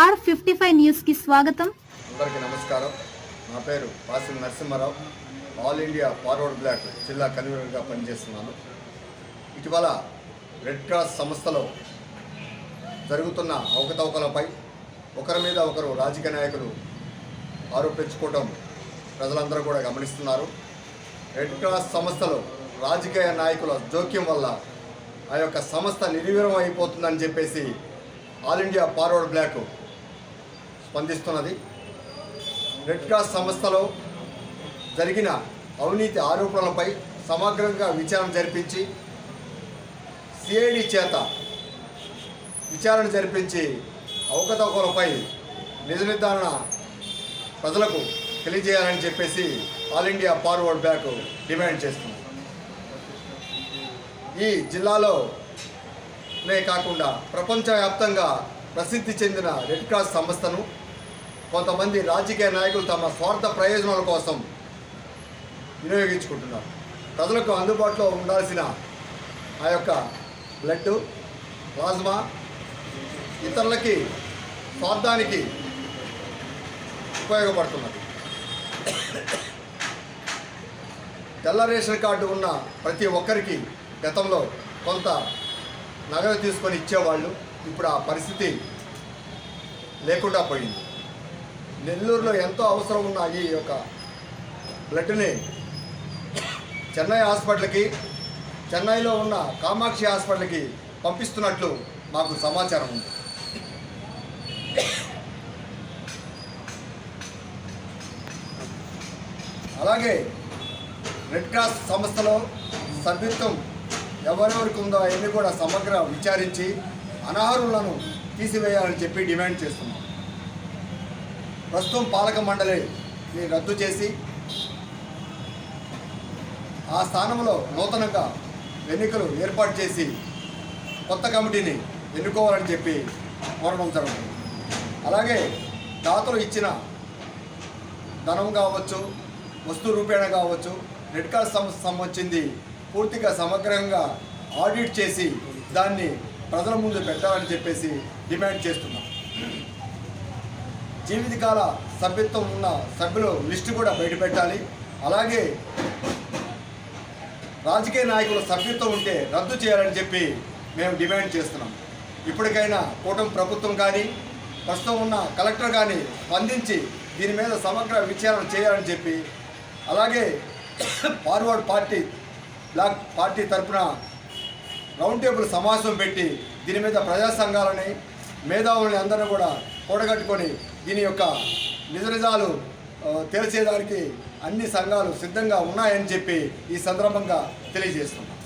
Are fifty five న్యూస్కి స్వాగతం. అందరికీ నమస్కారం. నా పేరు Wasim Narasimha Rao. All India forward bloc జిల్లా కన్వీనర్గా పనిచేస్తున్నాను. ఇటీవల రెడ్ క్రాస్ సంస్థలో జరుగుతున్న అవకతవకలపై ఒకరి మీద ఒకరు రాజకీయ నాయకులు ఆరోపించుకోవడం ప్రజలందరూ కూడా గమనిస్తున్నారు. రెడ్ క్రాస్ సంస్థలో రాజకీయ నాయకుల జోక్యం వల్ల ఆ యొక్క సంస్థ నిర్వీరం అయిపోతుందని చెప్పేసి ఆల్ ఇండియా ఫార్వర్డ్ బ్లాక్ స్పందిస్తున్నది. రెడ్ క్రాస్ సంస్థలో జరిగిన అవినీతి ఆరోపణలపై సమగ్రంగా విచారణ జరిపించి సిఐడి చేత విచారణ జరిపించి అవకతవకలపై నిజ నిర్ధారణ ప్రజలకు తెలియజేయాలని చెప్పేసి all India forward bloc demand చేస్తుంది. ఈ జిల్లాలో నే కాకుండా ప్రపంచవ్యాప్తంగా ప్రసిద్ధి చెందిన రెడ్ క్రాస్ సంస్థను కొంతమంది రాజకీయ నాయకులు తమ స్వార్థ ప్రయోజనాల కోసం వినియోగించుకుంటున్నారు. ప్రజలకు అందుబాటులో ఉండాల్సిన ఆ యొక్క బ్లడ్ ప్లాజ్మా ఇతరులకి స్వార్థానికి ఉపయోగపడుతున్నది. తెల్ల రేషన్ కార్డు ఉన్న ప్రతి ఒక్కరికి గతంలో కొంత నగదు తీసుకొని ఇచ్చేవాళ్ళు ఇప్పుడు ఆ పరిస్థితి లేకుండా పోయింది. నెల్లూరులో ఎంతో అవసరం ఉన్న ఈ యొక్క బ్లడ్ని చెన్నై హాస్పిటల్కి చెన్నైలో ఉన్న కామాక్షి హాస్పిటల్కి పంపిస్తున్నట్లు మాకు సమాచారం ఉంది. అలాగే రెడ్ క్రాస్ సంస్థలో సభ్యత్వం ఎవరెవరికి ఉందో అవన్నీ కూడా సమగ్ర విచారించి అనర్హులను తీసివేయాలని చెప్పి డిమాండ్ చేస్తున్నాం. ప్రస్తుతం పాలక మండలిని రద్దు చేసి ఆ స్థానంలో నూతనంగా ఎన్నికలు ఏర్పాటు చేసి కొత్త కమిటీని ఎన్నుకోవాలని చెప్పి కోరడం జరుగుతుంది. అలాగే దాతలు ఇచ్చిన ధనం కావచ్చు వస్తు రూపేణ కావచ్చు రెడ్ కార్డ్ సంస్థ సంబంధించింది పూర్తిగా సమగ్రంగా ఆడిట్ చేసి దాన్ని ప్రజల ముందు పెట్టాలని చెప్పేసి డిమాండ్ చేస్తున్నాం. జీవితకాల సభ్యత్వం ఉన్న సభ్యుల లిస్టు కూడా బయటపెట్టాలి అలాగే రాజకీయ నాయకుల సభ్యత్వం ఉంటే రద్దు చేయాలని చెప్పి మేము డిమాండ్ చేస్తున్నాం. ఇప్పటికైనా కూటమి ప్రభుత్వం కానీ ప్రస్తుతం ఉన్న కలెక్టర్ కానీ స్పందించి దీని మీద సమగ్ర విచారణ చేయాలని చెప్పి అలాగే ఫార్వర్డ్ పార్టీ బ్లాక్ పార్టీ తరఫున రౌండ్ టేబుల్ సమావేశం పెట్టి దీని మీద ప్రజా సంఘాలని మేధావులని అందరూ కూడా కూడగట్టుకొని దీని యొక్క నిజ నిజాలు తెలిసేదానికి అన్ని సంఘాలు సిద్ధంగా ఉన్నాయని చెప్పి ఈ సందర్భంగా తెలియజేస్తున్నాం.